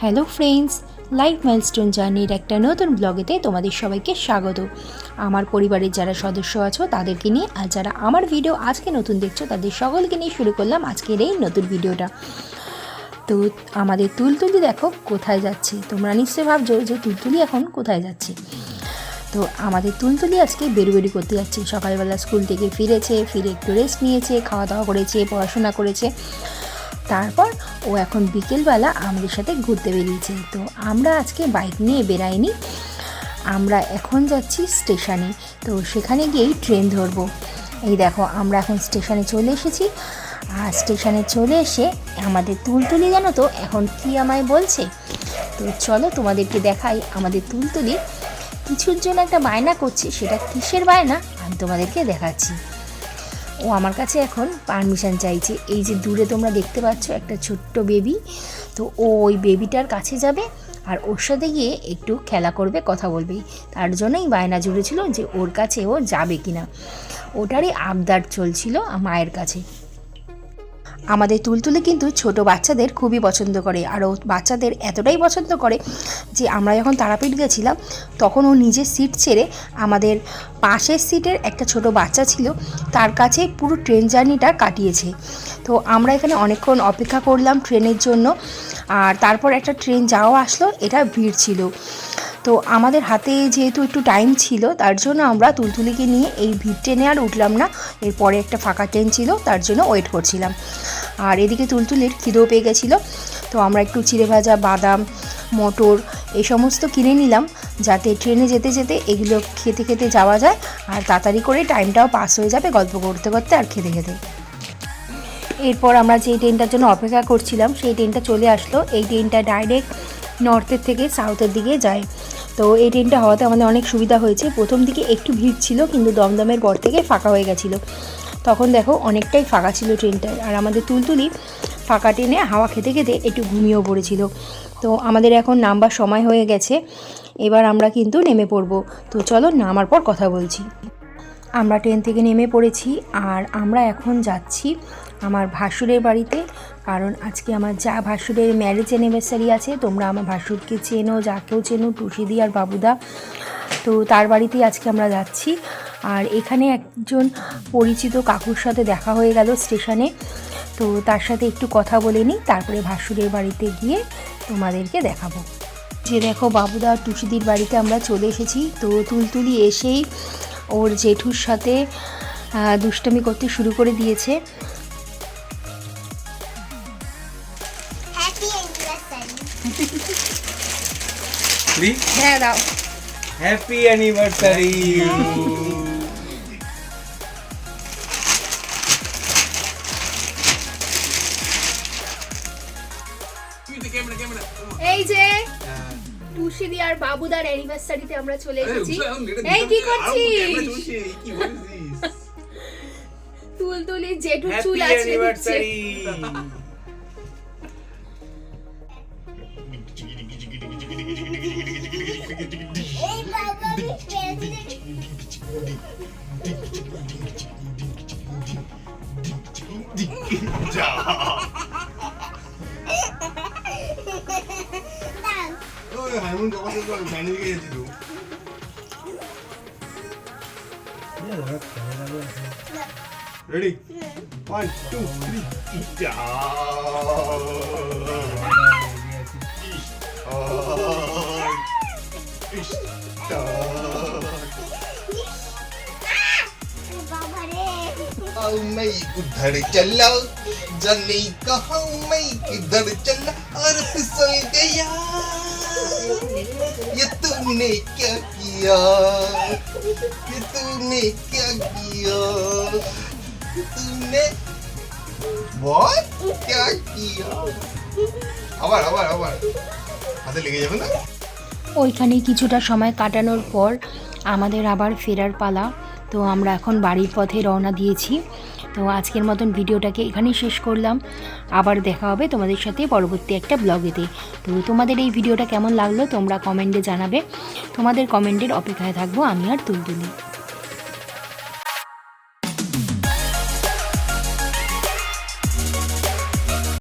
Hello friend's life milestone জার্নির একটা নতুন ব্লগেতে তোমাদের সবাইকে স্বাগত। আমার পরিবারের যারা সদস্য আছো, তাদেরকে নিয়ে আর যারা আমার ভিডিও আজকে নতুন দেখছ, তাদের সকলকে নিয়ে শুরু করলাম আজকের এই নতুন ভিডিওটা। তো আমাদের তুলতুলি দেখো কোথায় যাচ্ছে। তোমরা নিশ্চয়ই ভাবছ যে তুলতুলি এখন কোথায় যাচ্ছে। তো আমাদের তুলতুলি আজকে বেরোবেরি করতে যাচ্ছে। সকালবেলা স্কুল থেকে ফিরেছে, ফিরে একটু রেস্ট নিয়েছে খাওয়া দাওয়া করেছে, পড়াশোনা করেছে। তারপর ও এখন বিকেলবেলা আমাদের সাথে ঘুরতে বেরিয়েছে। তো আমরা আজকে বাইক নিয়ে বেরাইনি। আমরা এখন যাচ্ছি স্টেশনে। তো সেখানে গিয়েই ট্রেন ধরবো। এই দেখো, আমরা এখন স্টেশনে চলে এসেছি। আর স্টেশনে চলে এসে আমাদের তুলতুলি, জানো তো, এখন কি আমায় বলছে? তো চলো তোমাদেরকে দেখাই আমাদের তুলতুলি। কিছুর জন্য একটা বায়না করছে, সেটা কিসের বায়না? আমি তোমাদেরকে দেখাচ্ছি। ও আমার কাছে এখন পারমিশন চাইছে। এই যে দূরে তোমরা দেখতে পাচ্ছ একটা ছোট্ট বেবি তো ও ওই বেবিটার কাছে যাবে আর ওর সাথে গিয়ে একটু খেলা করবে, কথা বলবে। তার জন্যই বায়না জুড়েছিল যে ওর কাছে ও যাবে কিনা। ওটারই আবদার চলছিল মায়ের কাছে। আমাদের তুলতুলে কিন্তু ছোট বাচ্চাদের খুবই পছন্দ করে, আর ও বাচ্চাদের এতটাই পছন্দ করে যে আমরা যখন তারাপীঠ গেছিলাম, তখন ও নিজের সিট ছেড়ে আমাদের পাশের সিটের একটা ছোট বাচ্চা ছিল, তার কাছে পুরো ট্রেন জার্নিটা কাটিয়েছে। তো আমরা এখানে অনেকক্ষণ অপেক্ষা করলাম ট্রেনের জন্য, আর তারপর একটা ট্রেন যাওয়া আসলো, এটা ভিড় ছিল। তো আমাদের হাতে যেহেতু একটু টাইম ছিল, তার জন্য আমরা তুলতুলিকে নিয়ে এই ভিড় ট্রেনে আর উঠলাম না। এরপরে একটা ফাঁকা ট্রেন ছিল, তার জন্য ওয়েট করছিলাম। আর এদিকে তুলতুলির খিদেও পেয়ে গেছিল। তো আমরা একটু চিড়ে ভাজা, বাদাম, মটর এই সমস্ত কিনে নিলাম, যাতে ট্রেনে যেতে যেতে এগুলো খেতে খেতে যাওয়া যায়। আর তাড়াতাড়ি করে টাইমটাও পাস হয়ে যাবে গল্প করতে করতে আর খেতে খেতে। এরপর আমরা যে ট্রেনটার জন্য অপেক্ষা করছিলাম, সেই ট্রেনটা চলে আসলো। এই ট্রেনটা ডাইরেক্ট নর্থের থেকে সাউথের দিকে যায়। তো এই ট্রেনটা হওয়াতে আমাদের অনেক সুবিধা হয়েছে। প্রথম দিকে একটু ভিড় ছিল, কিন্তু দমদমের পর থেকে ফাঁকা হয়ে গেছিল। তখন দেখো অনেকটাই ফাঁকা ছিল ট্রেনটায় আর আমাদের তুলতুলি ফাঁকা ট্রেনে হাওয়া খেতে খেতে একটু ঘুমিয়েও পড়েছিল। তো আমাদের এখন নামবার সময় হয়ে গেছে। এবার আমরা কিন্তু নেমে পড়ব। তো চলো নামার পর কথা বলছি। আমরা ট্রেন থেকে নেমে পড়েছি, আর আমরা এখন যাচ্ছি আমার ভাসুরের বাড়িতে, কারণ আজকে আমার যা ভাসুরের ম্যারেজ অ্যানিভার্সারি আছে, তোমরা আমার ভাসুরকে চেনো, যাকেও চেনো, টুসিদি আর বাবুদা। তো তার বাড়িতেই আজকে আমরা যাচ্ছি। আর এখানে একজন পরিচিত কাকুর সাথে দেখা হয়ে গেল স্টেশনে। তো তার সাথে একটু কথা বলে নিই, তারপরে ভাসুরের বাড়িতে গিয়ে তোমাদেরকে দেখাবো। যে দেখো, বাবুদা আর টুসিদির বাড়িতে আমরা চলে এসেছি। তো তুলতুলি এসেই ওর জেঠুর সাথে দুষ্টামি করতে শুরু করে দিয়েছে। দি হ্যাঁ দাও হ্যাপি অ্যানিভার্সারি এই যে টুসিদি আর বাবুদার অ্যানিভার্সারিতে আমরা চলে এসেছি। এই কি করছিস? তুলতুলি হ্যাপি চুল আছে। অ্যানিভার্সারি এই বাবা আমি প্রেজেন্ট দাও হাইমুন কখন থেকে ফ্যানে গিয়েছি তো রেডি ওয়ান টু থ্রি বাবা রে मैं उधर चला जाने कहा मैं किधर चला और फिसल गया ये तूने क्या किया ये तूने क्या किया तूने बहुत क्या किया আবার আবার আবার হাতে লেগে যাবে না? ওইখানে কিছুটা সময় কাটানোর পর আমাদের আবার ফেরার পালা। তো আমরা এখন বাড়ির পথে রওনা দিয়েছি। তো আজকের মতন ভিডিওটাকে এখানেই শেষ করলাম। আবার দেখা হবে তোমাদের সাথে পরবর্তী একটা ব্লগেতে। তো তোমাদের এই ভিডিওটা কেমন লাগল তোমরা কমেন্টে জানাবে। তোমাদের কমেন্টের অপেক্ষায় থাকব আমি আর তুলতুলি।